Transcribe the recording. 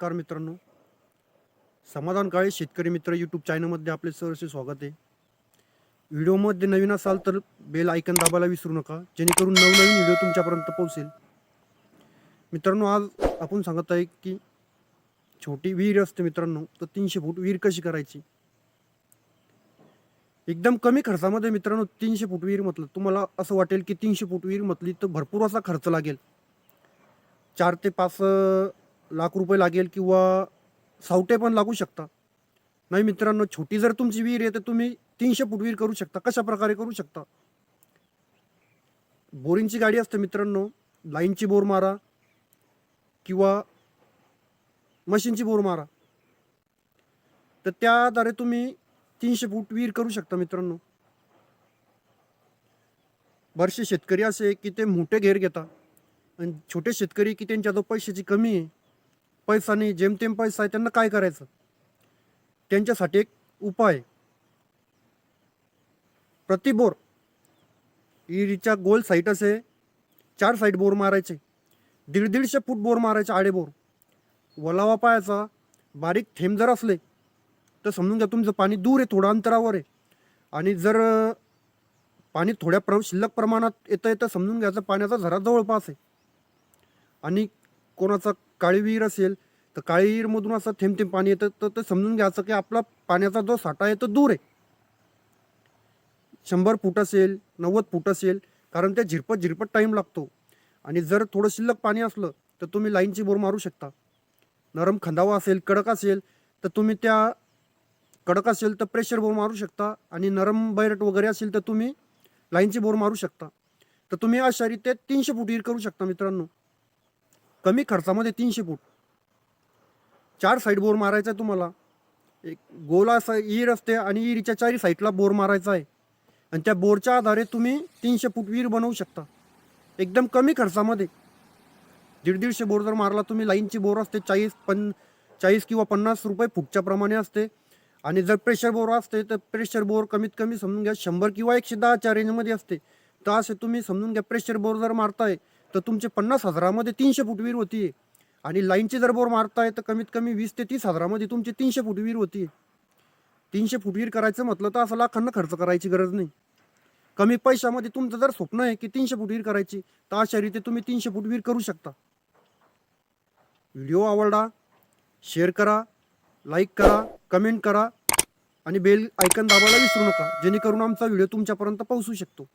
नमस्कार मित्रांनो. समाधान काळे शेतकरी मित्र यूट्यूब चॅनलमध्ये आपले सहर्ष स्वागत आहे. व्हिडिओमध्ये नवीन असाल तर बेल आयकन दाबायला विसरू नका जेणेकरून नवनवीन व्हिडिओ तुमच्यापर्यंत पोहोचेल. मित्रांनो आज आपण सांगत आहे की छोटी विहीर असते मित्रांनो तर तीनशे फूट विहीर कशी करायची? एकदम कमी खर्चामध्ये मित्रांनो तीनशे फूट विहीर म्हटलं. तुम्हाला असं वाटेल की तीनशे फूट विहीर म्हटली तर भरपूर असा खर्च लागेल. चार ते पाच लाख रुपये लागेल किंवा सावटे पण लागू शकता. नाही मित्रांनो छोटी जर तुमची विहीर आहे तर तुम्ही तीनशे फूट विहीर करू शकता. कशा प्रकारे करू शकता? बोरिंगची गाडी असते मित्रांनो लाईनची बोर मारा किंवा मशीनची बोर मारा. तर त्याद्वारे तुम्ही तीनशे फूट विहीर करू शकता मित्रांनो. बरेचसे शेतकरी असे की ते मोठे घेर घेतात. आणि छोटे शेतकरी की त्यांच्याजवळ पैशाची कमी आहे. पैसा नाही जेमतेम पैसा आहे त्यांना काय करायचं? त्यांच्यासाठी एक उपाय प्रतिबोर. प्रति बोर गोल साईट असे चार साईट बोर मारायचे. दीड दीडशे फूट बोर मारायचे आडे बोर. वलावा पायाचा बारीक थेंब जर असले तर समजून घ्या तुमचं पाणी दूर आहे थोडं अंतरावर आहे. आणि जर पाणी थोड्या प्र शिल्लक प्रमाणात येतं येतं समजून घ्यायचं पाण्याचा झरा जवळपास आहे. आणि कोणाचा काळी विहीर असेल तर काळी विहीरमधून असं थेंब थेंब पाणी येतं. तर ते समजून घ्यायचं की आपला पाण्याचा जो साठा आहे तो दूर आहे. शंभर फूट असेल नव्वद फूट असेल कारण त्या झिरपत झिरपत टाईम लागतो. आणि जर थोडं शिल्लक पाणी असलं तर तुम्ही लाईनची बोर मारू शकता. नरम खंदावा असेल कडक असेल तर तुम्ही त्या कडक असेल तर प्रेशर बोर मारू शकता. आणि नरम बैरट वगैरे असेल तर तुम्ही लाईनची बोर मारू शकता. तर तुम्ही अशा रीते तीनशे फूट विहीर करू शकता मित्रांनो. कमी खर्चामध्ये तीनशे फूट. चार साईड बोर मारायचा आहे तुम्हाला. एक गोल असा इर असते आणि इरीच्या चारी साईडला बोर मारायचा आहे. आणि त्या बोरच्या आधारे तुम्ही तीनशे फूट विहीर बनवू शकता. एकदम कमी खर्चामध्ये. दीड दीडशे बोर जर मारला तुम्ही लाईनची बोर असते चाळीस पन चाळीस किंवा पन्नास रुपये फूटच्या प्रमाणे असते. आणि जर प्रेशर बोर असते तर प्रेशर बोर कमीत कमी समजून घ्या शंभर किंवा एकशे दहाच्या रेंजमध्ये असते. तर असे तुम्ही समजून घ्या प्रेशर बोर जर मारताय तर तुमचे पन्नास हजारामध्ये तीनशे फूट विहीर होती. आणि लाईनची जर बोर मारताय तर कमीत कमी वीस ते तीस हजारामध्ये तुमची तीनशे फूट विहीर होती. तीनशे फूट विहीर करायचं म्हटलं तर असं लाखांना खर्च करायची गरज नाही. कमी पैशामध्ये तुमचं जर स्वप्न आहे की तीनशे फूट विहीर करायची तर अशा रीती तुम्ही तीनशे फूट विहीर करू शकता. व्हिडिओ आवडला शेअर करा लाईक करा कमेंट करा आणि बेल आयकन दाबायला विसरू नका. जेणेकरून आमचा व्हिडिओ तुमच्यापर्यंत पोहोचू शकतो.